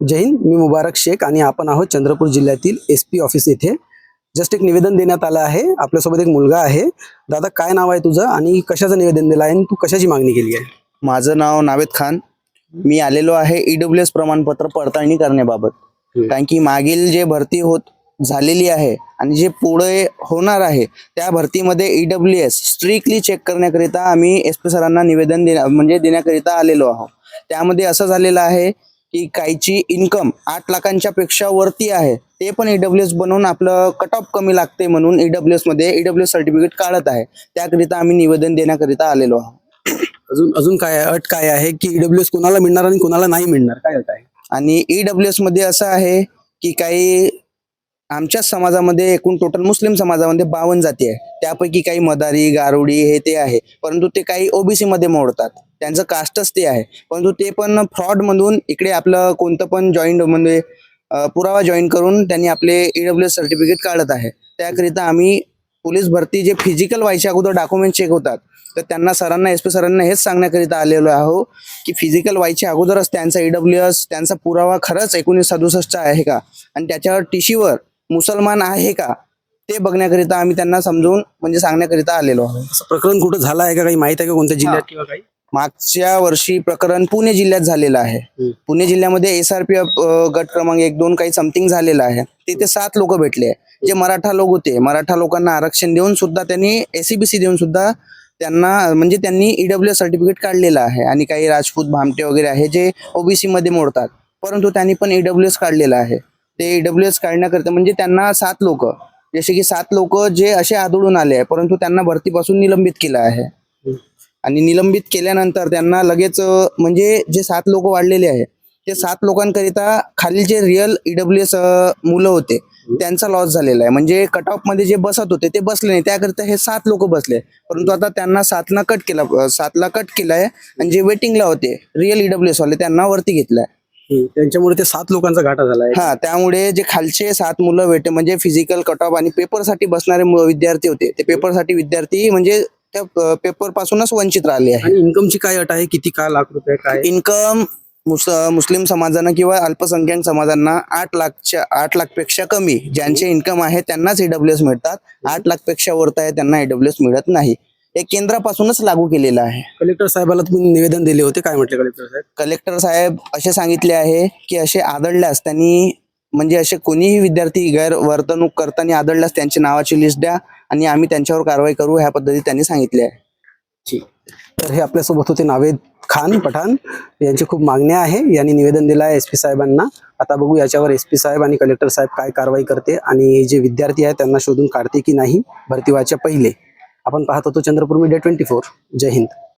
जय हिंद मी मुबारक शेख आणि आपण आहोत चंद्रपूर जिल्ह्यातील एस पी ऑफिस येथे जस्ट एक निवेदन देण्यात आलं आहे. आपल्यासोबत एक मुलगा आहे. दादा काय नाव आहे तुझं आणि कशाचं निवेदन दिलं आहे आणि तू कशाची मागणी केली आहे? माझं नाव नावेद खान. मी आलेलो आहे ईडब्ल्यू एस प्रमाणपत्र पडताळणी करण्याबाबत. कारण की मागील जे भरती होत झालेली आहे आणि जे पुढे होणार आहे त्या भरतीमध्ये ईडब्ल्यू एस स्ट्रिक्टली चेक करण्याकरिता आम्ही एस पी सरांना निवेदन देण्या म्हणजे देण्याकरिता आलेलो आहोत. त्यामध्ये असं झालेलं आहे की काहीची इन्कम आठ लाखांच्या पेक्षा वरती आहे ते पण ईडब्ल्यू एस बनवून आपलं कट ऑफ कमी लागते म्हणून ईडब्ल्यू एसमध्ये ईडब्ल्यू एस सर्टिफिकेट काढत आहे. त्याकरिता आम्ही निवेदन देण्याकरिता आलेलो आहोत. अजून अजून काय? अट काय आहे की ईडब्ल्यू एस कोणाला मिळणार आणि कोणाला नाही मिळणार? काय अट आहे आणि ईडब्ल्यू एसमध्ये असं आहे की काही आमच्याच समाजामध्ये एकूण टोटल मुस्लिम समाजामध्ये बावन्न जाती आहे. त्यापैकी काही मदारी गारुडी हे ते आहे. परंतु ते काही ओबीसी मध्ये मोडतात. त्यांचं कास्टच ते आहे. परंतु ते पण फ्रॉड मधून इकडे आपलं कोणतं पण जॉईंट म्हणजे पुरावा जॉईन करून त्यांनी आपले ईडब्ल्यू एस सर्टिफिकेट काढत आहे. त्याकरिता आम्ही पोलीस भरती जे फिजिकल व्हायच्या अगोदर डॉक्युमेंट चेक होतात तर त्यांना सरांना एस पी सरांना हेच सांगण्याकरिता आलेलो आहो की फिजिकल व्हायच्या अगोदरच त्यांचा ईडब्ल्यू एस त्यांचा पुरावा खरंच एकोणीस सदुसष्टचा आहे का? आणि त्याच्यावर टीशीवर मुसलमान आहे का? ते बघण्याकरिता आम्ही त्यांना समजून म्हणजे सांगण्याकरिता आलेलो आहोत प्रकरण कुठं झालं आहे का? काही माहिती आहे का कोणत्या जिल्ह्यात? किंवा काही? मागच्या वर्षी प्रकरण पुणे जिल्ह्यात झालेलं आहे. पुणे जिल्ह्यामध्ये एस आर पी एफ गट क्रमांक एक दोन काही समथिंग झालेलं आहे. तिथे सात लोक भेटले जे मराठा लोक होते मराठा लोकांना आरक्षण देऊन सुद्धा त्यांनी एसीबीसी देऊन सुद्धा त्यांना म्हणजे त्यांनी ईडब्ल्यू जसर्टिफिकेट काढलेलं आहे. आणि काही राजपूत भामटे वगैरे आहे जे ओबीसी मध्ये मोडतात. परंतु त्यांनी पण ईडब्ल्यू एस काढलेलं आहे. ते ईडब्ल्यू एस काढण्याकरिता म्हणजे त्यांना सात लोक जसे की सात लोक जे असे आढळून आले आहे परंतु त्यांना भरतीपासून निलंबित केलं आहे. आणि निलंबित केल्यानंतर त्यांना लगेच म्हणजे जे सात लोक वाढलेले आहे ते सात लोकांकरिता खालील जे रिअल ईडब्ल्यू एस मुलं होते. त्यांचा लॉस झालेला आहे. म्हणजे कट ऑफमध्ये जे बसत होते ते बसले नाही. त्याकरिता हे सात लोक बसले. परंतु आता त्यांना सातला कट केला सातला कट केलाय आणि जे वेटिंगला होते रिअल ईडब्ल्यू एस वाले त्यांना वरती घेतलाय. त्यांच्यामुळे ते सात लोकांचा घाटा झाला आहे हा त्यामुळे जे खालचे सात मुलं वेटे म्हणजे फिजिकल कट ऑफ आणि पेपरसाठी बसणारे विद्यार्थी होते ते पेपरसाठी विद्यार्थी म्हणजे त्या पेपर पासूनच वंचित राहिले आहे. आणि इन्कमची काय अट आहे? किती का लाख रुपये काय? इन्कम मुस मुस्लिम समाजानं किंवा अल्पसंख्याक समाजांना आठ लाखच्या आठ लाखपेक्षा कमी. ज्यांचे इन्कम आहे त्यांनाच ईडब्ल्यू एस मिळतात. आठ लाखपेक्षा वरत आहे त्यांना ईडब्ल्यू एस मिळत नाही. हे केंद्रापासूनच लागू केलेलं आहे. कलेक्टर साहेबाला तुम्ही निवेदन दिले होते. काय म्हटले कलेक्टर साहेब? कलेक्टर साहेब असे सांगितले आहे की असे आदळल्यास त्यांनी म्हणजे असे कोणीही विद्यार्थी गैरवर्तणूक करताना आदळल्यास त्यांची नावाची लिस्ट द्या आणि आम्ही त्यांच्यावर कारवाई करू ह्या पद्धतीत त्यांनी सांगितले आहे. ठीक. तर हे आपल्यासोबत होते नावेद खान पठाण. यांची खूप मागण्या आहे. यांनी निवेदन दिलं आहे एस पी साहेबांना. आता बघू याच्यावर एस पी साहेब आणि कलेक्टर साहेब काय कारवाई करते आणि जे विद्यार्थी आहेत त्यांना शोधून काढते की नाही. भरती व्हायच्या पहिले. आपण पाहत होतो Chandrapur media twenty four Jai Hind.